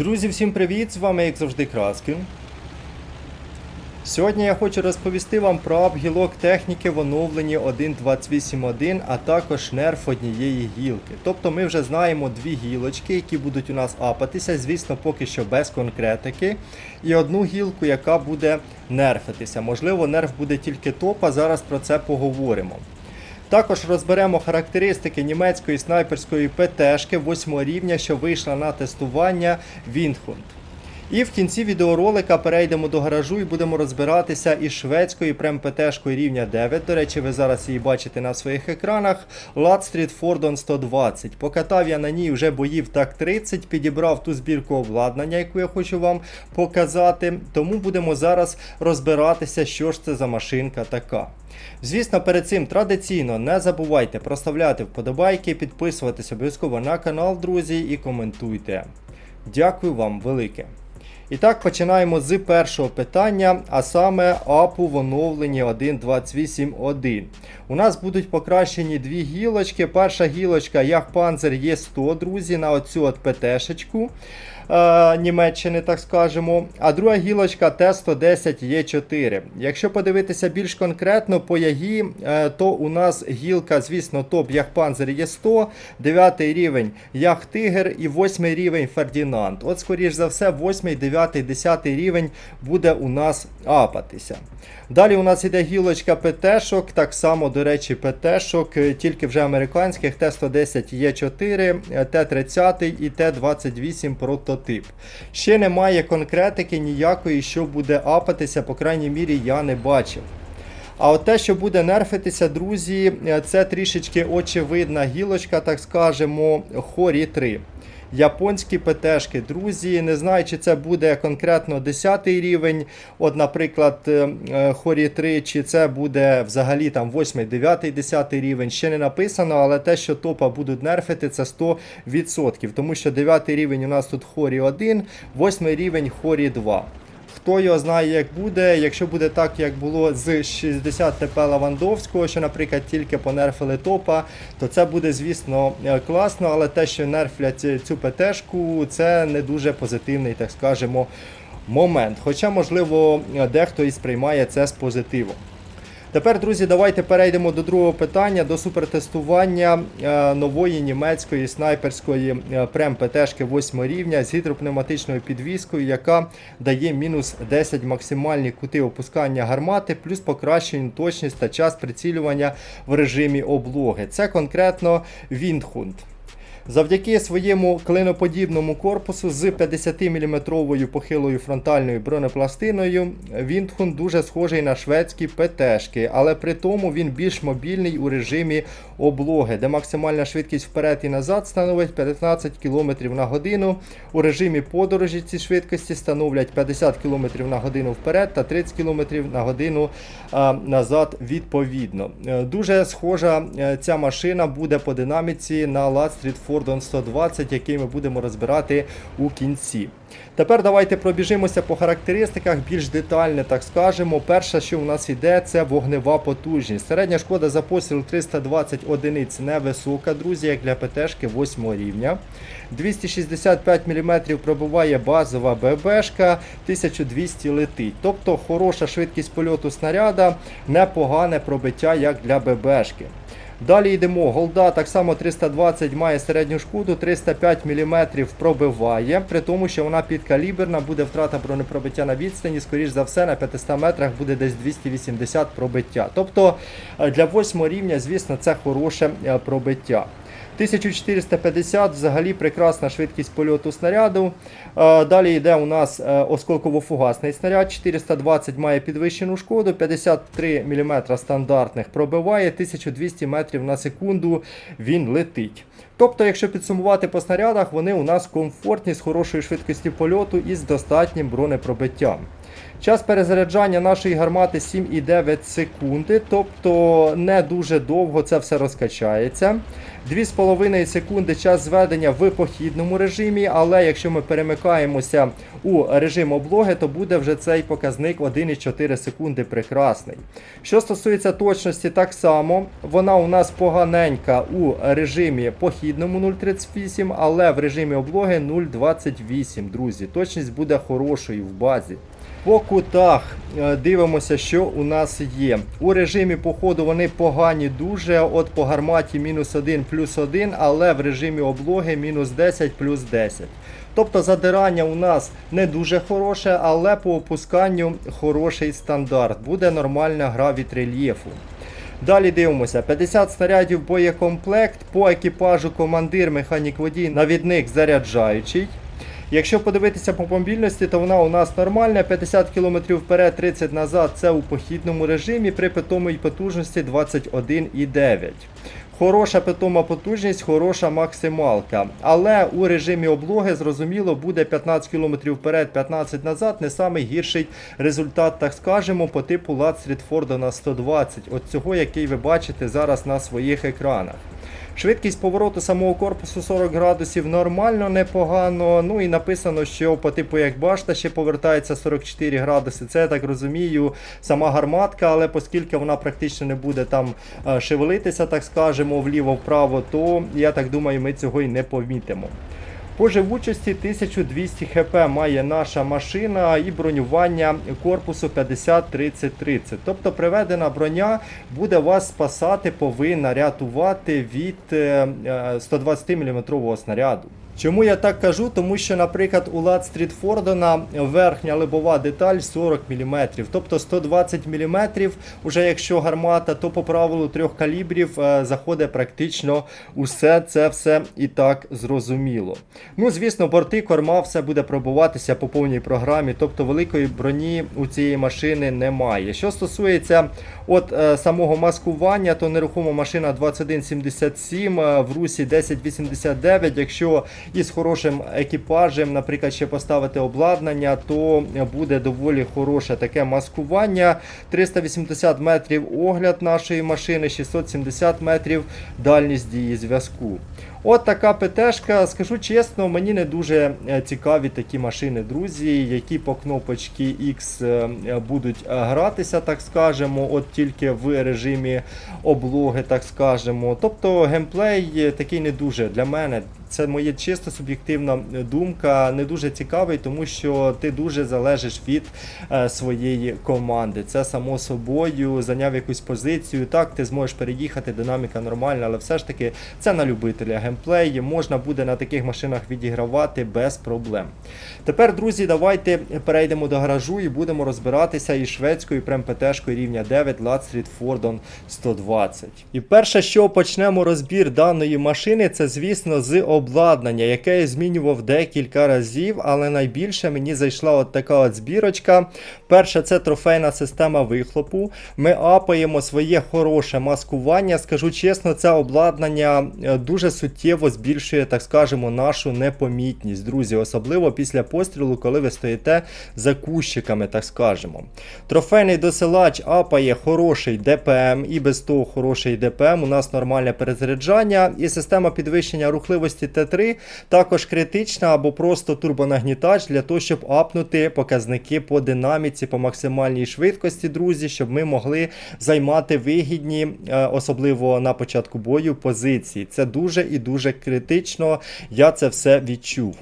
Друзі, всім привіт! З вами, як завжди, Краскін. Сьогодні я хочу розповісти вам про апгілок техніки в оновленні 1.28.1, а також нерф однієї гілки. Тобто ми вже знаємо дві гілочки, які будуть у нас апатися, звісно, поки що без конкретики. І одну гілку, яка буде нерфитися. Можливо, нерф буде тільки топ, а зараз про це поговоримо. Також розберемо характеристики німецької снайперської ПТшки 8 рівня, що вийшла на тестування Windhund. І в кінці відеоролика перейдемо до гаражу і будемо розбиратися із шведською прем ПТшкою рівня 9. До речі, ви зараз її бачите на своїх екранах. Ladstreet Fordon 120. Покатав я на ній вже боїв так 30, підібрав ту збірку обладнання, яку я хочу вам показати. Тому будемо зараз розбиратися, що ж це за машинка така. Звісно, перед цим традиційно не забувайте проставляти вподобайки, підписуватись обов'язково на канал, друзі, і коментуйте. Дякую вам велике. І так, починаємо з першого питання, а саме апу в оновленні 1.28.1. У нас будуть покращені дві гілочки. Перша гілочка Яхпанзер Є100, друзі, на оцю от ПТшечку. Е, Німеччини, так скажемо. А друга гілочка Т110 Є4. Якщо подивитися більш конкретно по ягі, е, то у нас гілка, звісно, топ Яхпанзер Є100, 9 рівень Ях Тигр і 8 рівень Фердінанд. От, скоріш за все, 8, 9, 10 рівень буде у нас апатися. Далі у нас іде гілочка ПТ-шок, так само, до речі, ПТ-шок, е, тільки вже американських Т110 Є4, е, Т30 і Т28 прототип. Ще немає конкретики ніякої, що буде апатися, по крайній мірі, я не бачив. А от те, що буде нерфитися, друзі, е, це трішечки очевидна гілочка, так скажемо, Хорі 3. Японські ПТшки, друзі, не знаю, чи це буде конкретно 10 рівень, от, наприклад, е, е, Хорі 3, чи це буде взагалі там 8, 9, 10 рівень, ще не написано, але те, що топа будуть нерфити, це 100%. Тому що 9 рівень у нас тут Хорі 1, 8 рівень Хорі 2. Хто його знає, як буде. Якщо буде так, як було з 60 ТП Лавандовського, що, наприклад, тільки понерфили топа, то це буде, звісно, е, класно, але те, що нерфлять цю ПТшку, це не дуже позитивний, так скажемо, момент. Хоча, можливо, е, дехто і сприймає це з позитивом. Тепер, друзі, давайте перейдемо до другого питання, до супертестування е, нової німецької снайперської е, прем ПТшки 8 рівня з гідропневматичною підвіскою, яка дає мінус 10 максимальні кути опускання гармати, плюс покращену точність та час прицілювання в режимі облоги. Це конкретно Windhund. Завдяки своєму клиноподібному корпусу з 50-мм похилою фронтальною бронепластиною Вінтхун дуже схожий на шведські ПТшки, але при тому він більш мобільний у режимі облоги, де максимальна швидкість вперед і назад становить 15 км на годину. У режимі подорожі ці швидкості становлять 50 км на годину вперед та 30 км на годину е, назад відповідно. Е, дуже схожа е, ця машина буде по динаміці на Street 4 Гордон 120, який ми будемо розбирати у кінці. Тепер давайте пробіжимося по характеристиках, більш детально, так скажемо. Перше, що в нас йде, це вогнева потужність. Середня шкода за постріл 320 одиниць невисока, друзі, як для ПТшки 8 рівня. 265 мм пробуває базова ББшка, 1200 летить. Тобто хороша швидкість польоту снаряда, непогане пробиття, як для ББшки. Далі йдемо. Голда так само 320 має середню шкоду, 305 мм пробиває, при тому, що вона підкаліберна, буде втрата бронепробиття на відстані, скоріш за все, на 500 метрах буде десь 280 пробиття. Тобто е, для 8 рівня, звісно, це хороше е, пробиття. 1450 взагалі прекрасна швидкість польоту снаряду. Е, Далі йде у нас е, осколково-фугасний снаряд. 420 має підвищену шкоду, 53 мм стандартних пробиває, 1200 метрів на секунду він летить. Тобто, якщо підсумувати по снарядах, вони у нас комфортні з хорошою швидкістю польоту і з достатнім бронепробиттям. Час перезаряджання нашої гармати 7,9 секунди, тобто не дуже довго це все розкачається. 2,5 секунди час зведення в похідному режимі, але якщо ми перемикаємося у режим облоги, то буде вже цей показник 1,4 секунди прекрасний. Що стосується точності, так само вона у нас поганенька у режимі похідному 0,38, але в режимі облоги 0,28, друзі. Точність буде хорошою в базі. По кутах е, дивимося, що у нас є. У режимі походу вони погані дуже. От по гарматі мінус 1 плюс 1, але в режимі облоги мінус 10 плюс 10. Тобто задирання у нас не дуже хороше, але по опусканню хороший стандарт. Буде нормальна гра від рельєфу. Далі дивимося: 50 снарядів боєкомплект, по екіпажу командир, механік водій, навідник заряджаючий. Якщо подивитися по мобільності, то вона у нас нормальна. 50 км вперед, 30 назад це у похідному режимі при питомій потужності 21,9. Хороша питома потужність, хороша максималка. Але у режимі облоги, зрозуміло, буде 15 км вперед, 15 назад. Не самий гірший результат, так скажемо, по типу Лад Стрітфорда на 120. От цього, який ви бачите зараз на своїх екранах. Швидкість повороту самого корпусу 40 градусів нормально, непогано. Ну і написано, що по типу як башта ще повертається 44 градуси. Це я так розумію, сама гарматка, але оскільки вона практично не буде там е, шевелитися, так скажемо, вліво-вправо, то я так думаю, ми цього і не помітимо. По живучості 1200 хп має наша машина і бронювання корпусу 50-30-30. Тобто приведена броня буде вас спасати, повинна рятувати від е, е, 120 мм снаряду. Чому я так кажу? Тому що, наприклад, у Лад Стрітфордена верхня лобова деталь 40 мм, тобто 120 мм, уже якщо гармата, то по правилу трьох калібрів е, заходить практично усе це все і так зрозуміло. Ну, звісно, борти, корма, все буде пробуватися по повній програмі, тобто великої броні у цієї машини немає. Що стосується от е, самого маскування, то нерухома машина 2177 е, в русі 1089. Якщо із хорошим екіпажем, наприклад, ще поставити обладнання, то буде доволі хороше таке маскування. 380 метрів огляд нашої машини, 670 метрів дальність дії зв'язку. От така ПТшка, скажу чесно, мені не дуже е, цікаві такі машини, друзі, які по кнопочці X е, будуть е, гратися, так скажемо, от тільки в режимі облоги, так скажемо. Тобто геймплей такий не дуже для мене. Це моя чисто суб'єктивна думка, не дуже цікавий, тому що ти дуже залежиш від е, своєї команди. Це само собою зайняв якусь позицію. Так, ти зможеш переїхати, динаміка нормальна, але все ж таки це на любителя геймплей. Можна буде на таких машинах відігравати без проблем. Тепер, друзі, давайте перейдемо до гаражу і будемо розбиратися із шведською прем-ПТшкою рівня 9 Ladstreet Fordon 120. І перше, що почнемо розбір даної машини, це, звісно, з обладнання, яке я змінював декілька разів, але найбільше мені зайшла от така от збірочка. Перше, це трофейна система вихлопу. Ми апаємо своє хороше маскування. Скажу чесно, це обладнання е, дуже суттєво збільшує, так скажемо, нашу непомітність, друзі, особливо після пострілу, коли ви стоїте за кущиками, так скажемо. Трофейний досилач апає хороший ДПМ і без того хороший ДПМ. У нас нормальне перезаряджання і система підвищення рухливості Т3 також критична або просто турбонагнітач для того, щоб апнути показники по динаміці, по максимальній швидкості, друзі, щоб ми могли займати вигідні, е, особливо на початку бою, позиції. Це дуже і дуже критично. Я це все відчув.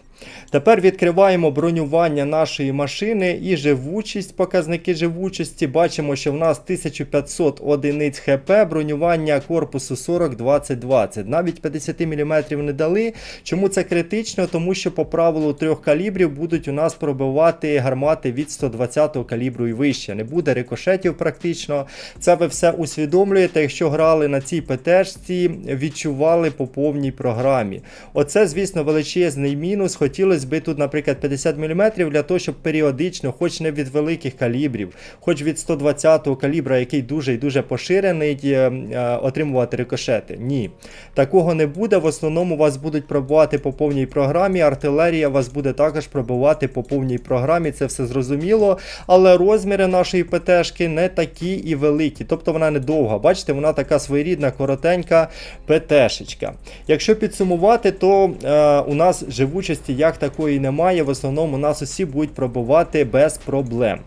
Тепер відкриваємо бронювання нашої машини і живучість, показники живучості. Бачимо, що в нас 1500 одиниць ХП, бронювання корпусу 40-20-20. Навіть 50 мм не дали. Чому це критично? Тому що по правилу трьох калібрів будуть у нас пробивати гармати від 120 калібру і вище. Не буде рикошетів практично. Це ви все усвідомлюєте, якщо грали на цій ПТшці, відчували по повній програмі. Оце, звісно, величезний мінус. Хотілося б тут, наприклад, 50 мм для того, щоб періодично, хоч не від великих калібрів, хоч від 120-го калібра, який дуже і дуже поширений, е, е, отримувати рикошети. Ні. Такого не буде. В основному вас будуть пробувати по повній програмі. Артилерія вас буде також пробувати по повній програмі. Це все зрозуміло. Але розміри нашої ПТшки не такі і великі. Тобто вона не довга. Бачите, вона така своєрідна, коротенька ПТшечка. Якщо підсумувати, то е, у нас живучості як такої немає. В основному нас усі будуть пробувати без проблем.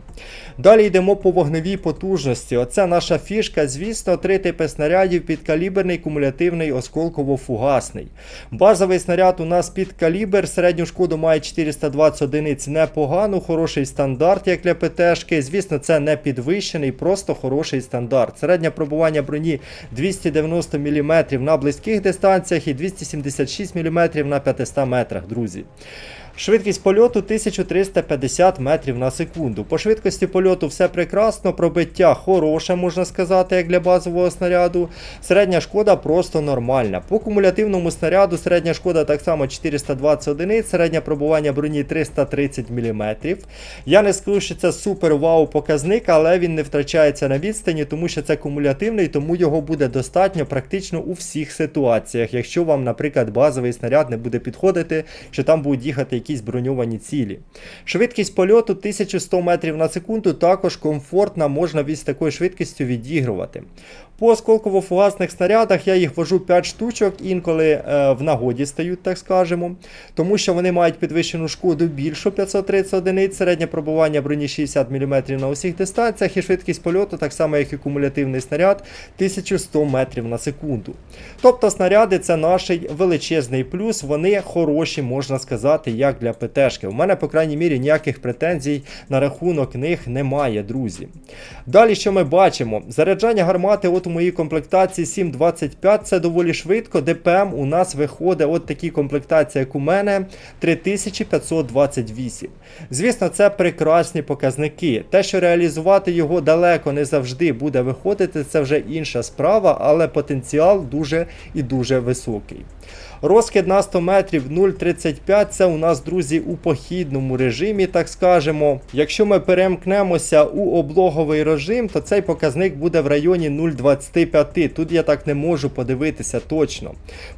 Далі йдемо по вогневій потужності. Оце наша фішка. Звісно, три типи снарядів: підкаліберний, кумулятивний, осколково-фугасний. Базовий снаряд у нас під калібр, середню шкоду має 420 одиниць. Непогано, хороший стандарт, як для ПТшки. Звісно, це не підвищений, просто хороший стандарт. Середнє пробування броні 290 мм на близьких дистанціях і 276 мм на 500 метрах, друзі. Швидкість польоту 1350 метрів на секунду. По швидкості польоту все прекрасно, пробиття хороше, можна сказати, як для базового снаряду. Середня шкода просто нормальна. По кумулятивному снаряду середня шкода так само 420 одиниць, середнє пробування броні 330 мм. Я не скажу, що це супер вау показник, але він не втрачається на відстані, тому що це кумулятивний, тому його буде достатньо практично у всіх ситуаціях. Якщо вам, наприклад, базовий снаряд не буде підходити, що там будуть їхати якісь броньовані цілі. Швидкість польоту 1100 метрів на секунду також комфортна, можна від такою швидкістю відігрувати. По осколково-фугасних снарядах я їх вожу 5 штучок, інколи е, в нагоді стають, так скажемо, тому що вони мають підвищену шкоду більшу 530 одиниць, середнє пробування броні 60 мм на усіх дистанціях і швидкість польоту, так само як і кумулятивний снаряд, 1100 метрів на секунду. Тобто снаряди це наш величезний плюс, вони хороші, можна сказати, як для ПТшки. У мене, по крайній мірі, ніяких претензій на рахунок них немає, друзі. Далі, що ми бачимо? Заряджання гармати от моїй комплектації 7.25 це доволі швидко. ДПМ у нас виходить от такі комплектації, як у мене, 3528. Звісно, це прекрасні показники. Те, що реалізувати його далеко не завжди буде виходити, це вже інша справа, але потенціал дуже і дуже високий. Розкид на 100 метрів 0,35 це у нас, друзі, у похідному режимі, так скажемо. Якщо ми перемкнемося у облоговий режим, то цей показник буде в районі 0,25. Тут я так не можу подивитися точно.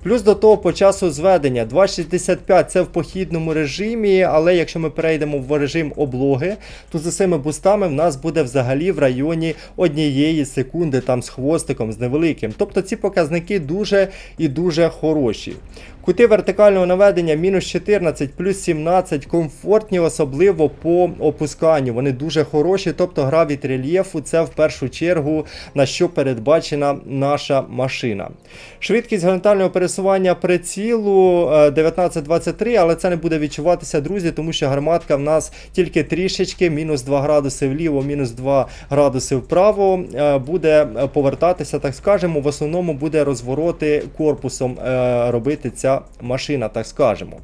Плюс до того по часу зведення 2,65 це в похідному режимі, але якщо ми перейдемо в режим облоги, то за цими бустами в нас буде взагалі в районі однієї секунди там з хвостиком, з невеликим. Тобто ці показники дуже і дуже хороші. Кути вертикального наведення мінус 14 плюс 17 комфортні, особливо по опусканню. Вони дуже хороші, тобто гра від рельєфу це в першу чергу на що передбачена наша машина. Швидкість горизонтального пересування прицілу е, 19-23, але це не буде відчуватися, друзі, тому що гарматка в нас тільки трішечки, мінус 2 градуси вліво, мінус 2 градуси вправо. е, Буде повертатися, так скажемо, в основному буде розвороти корпусом е, робити ця машина, так скажемо.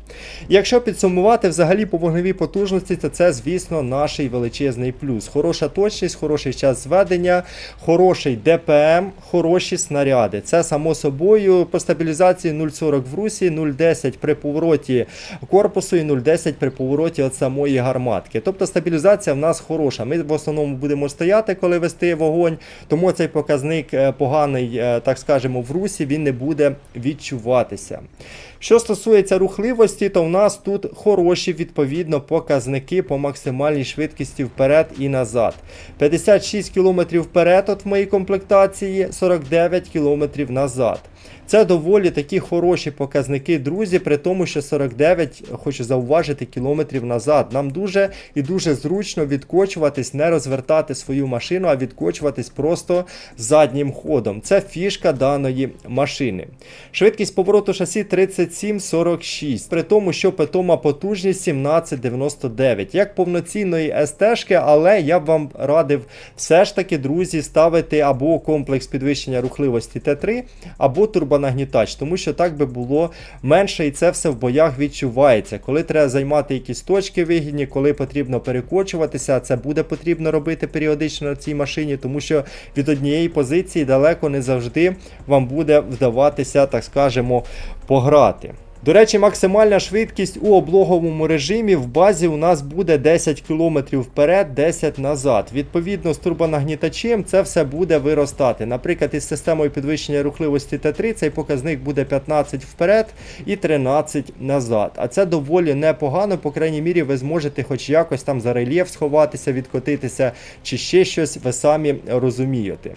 Якщо підсумувати взагалі по вогневій потужності, то це, звісно, наш величезний плюс. Хороша точність, хороший час зведення, хороший ДПМ, хороші снаряди. Це само собою по стабілізації 0,40 в русі, 0,10 при повороті корпусу і 0,10 при повороті от самої гарматки. Тобто стабілізація в нас хороша. Ми в основному будемо стояти, коли вести вогонь, тому цей показник е, поганий, е, так скажемо, в русі, він не буде відчуватися. Що стосується рухливості, то в нас тут хороші відповідно показники по максимальній швидкості вперед і назад. 56 км вперед от в моїй комплектації, 49 км назад. Це доволі такі хороші показники, друзі, при тому, що 49, хочу зауважити, кілометрів назад. Нам дуже і дуже зручно відкочуватись, не розвертати свою машину, а відкочуватись просто заднім ходом. Це фішка даної машини. Швидкість повороту шасі 37,46, при тому, що питома потужність 17,99. Як повноцінної СТ-шки, але я б вам радив все ж таки, друзі, ставити або комплекс підвищення рухливості Т3, або турбонагнітач, тому що так би було менше, і це все в боях відчувається. Коли треба займати якісь точки вигідні, коли потрібно перекочуватися, це буде потрібно робити періодично на цій машині, тому що від однієї позиції далеко не завжди вам буде вдаватися, так скажемо, пограти. До речі, максимальна швидкість у облоговому режимі в базі у нас буде 10 км вперед, 10 назад. Відповідно, з турбонагнітачем це все буде виростати. Наприклад, із системою підвищення рухливості Т3 цей показник буде 15 вперед і 13 назад. А це доволі непогано, по крайній мірі, ви зможете хоч якось там за рельєф сховатися, відкотитися чи ще щось, ви самі розумієте.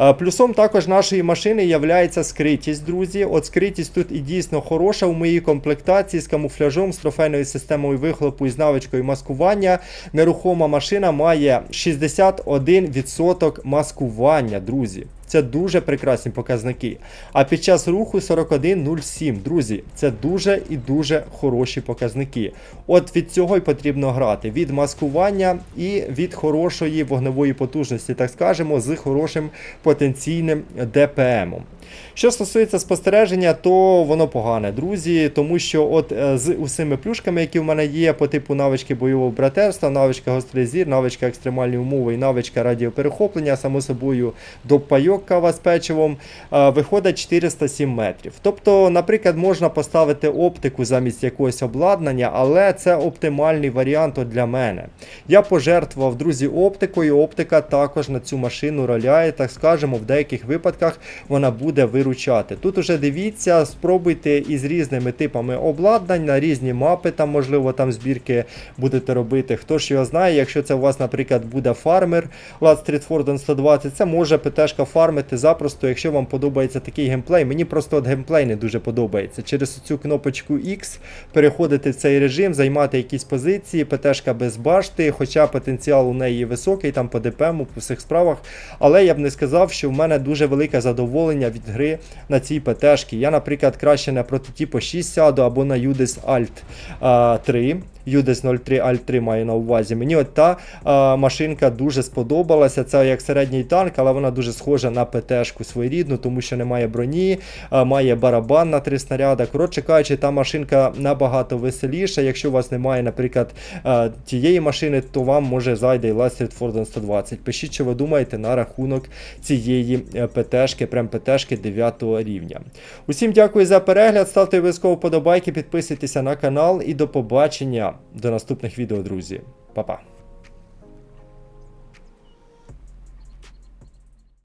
Е, Плюсом також нашої машини є скритість, друзі. От скритість тут і дійсно хороша моїй комплектації з камуфляжом, з трофейною системою вихлопу і з навичкою маскування. Нерухома машина має 61% маскування, друзі. Це дуже прекрасні показники. А під час руху 41.07. Друзі, це дуже і дуже хороші показники. От від цього й потрібно грати: від маскування і від хорошої вогневої потужності, так скажемо, з хорошим потенційним ДПМом. Що стосується спостереження, то воно погане, друзі, тому що от е, з усіми плюшками, які в мене є по типу навички бойового братерства, навичка гострий зір, навичка екстремальні умови і навичка радіоперехоплення, само собою допайок кава з печивом, е, виходить 407 метрів. Тобто, наприклад, можна поставити оптику замість якогось обладнання, але це оптимальний варіант для мене. Я пожертвував, друзі, оптикою. Оптика також на цю машину роляє, так скажемо, в деяких випадках вона буде виручати. Тут уже дивіться, спробуйте із різними типами обладнань на різні мапи, там, можливо, там збірки будете робити. Хто ж його знає, якщо це у вас, наприклад, буде фармер Lad Street Forden 120, це може ПТшка фармити запросто, якщо вам подобається такий геймплей. Мені просто от геймплей не дуже подобається. Через цю кнопочку X переходити в цей режим, займати якісь позиції, ПТшка без башти, хоча потенціал у неї високий, там по ДПМу, по всіх справах. Але я б не сказав, що в мене дуже велике задоволення від гри на цій ПТшки. Я, наприклад, краще на прототипу 6 сяду або на UDIS Alt 3. UDIS 03 Alt 3 маю на увазі. Мені от та а, машинка дуже сподобалася. Це як середній танк, але вона дуже схожа на ПТшку своєрідну, тому що немає броні, а, має барабан на три снаряди. Коротше кажучи, та машинка набагато веселіша. Якщо у вас немає, наприклад, а, тієї машини, то вам може зайде і Street Forden 120. Пишіть, що ви думаєте на рахунок цієї е, ПТшки, прям ПТшки 9 рівня. Усім дякую за перегляд. Ставте обов'язково подобайки, підписуйтеся на канал і до побачення до наступних відео, друзі. Па-па.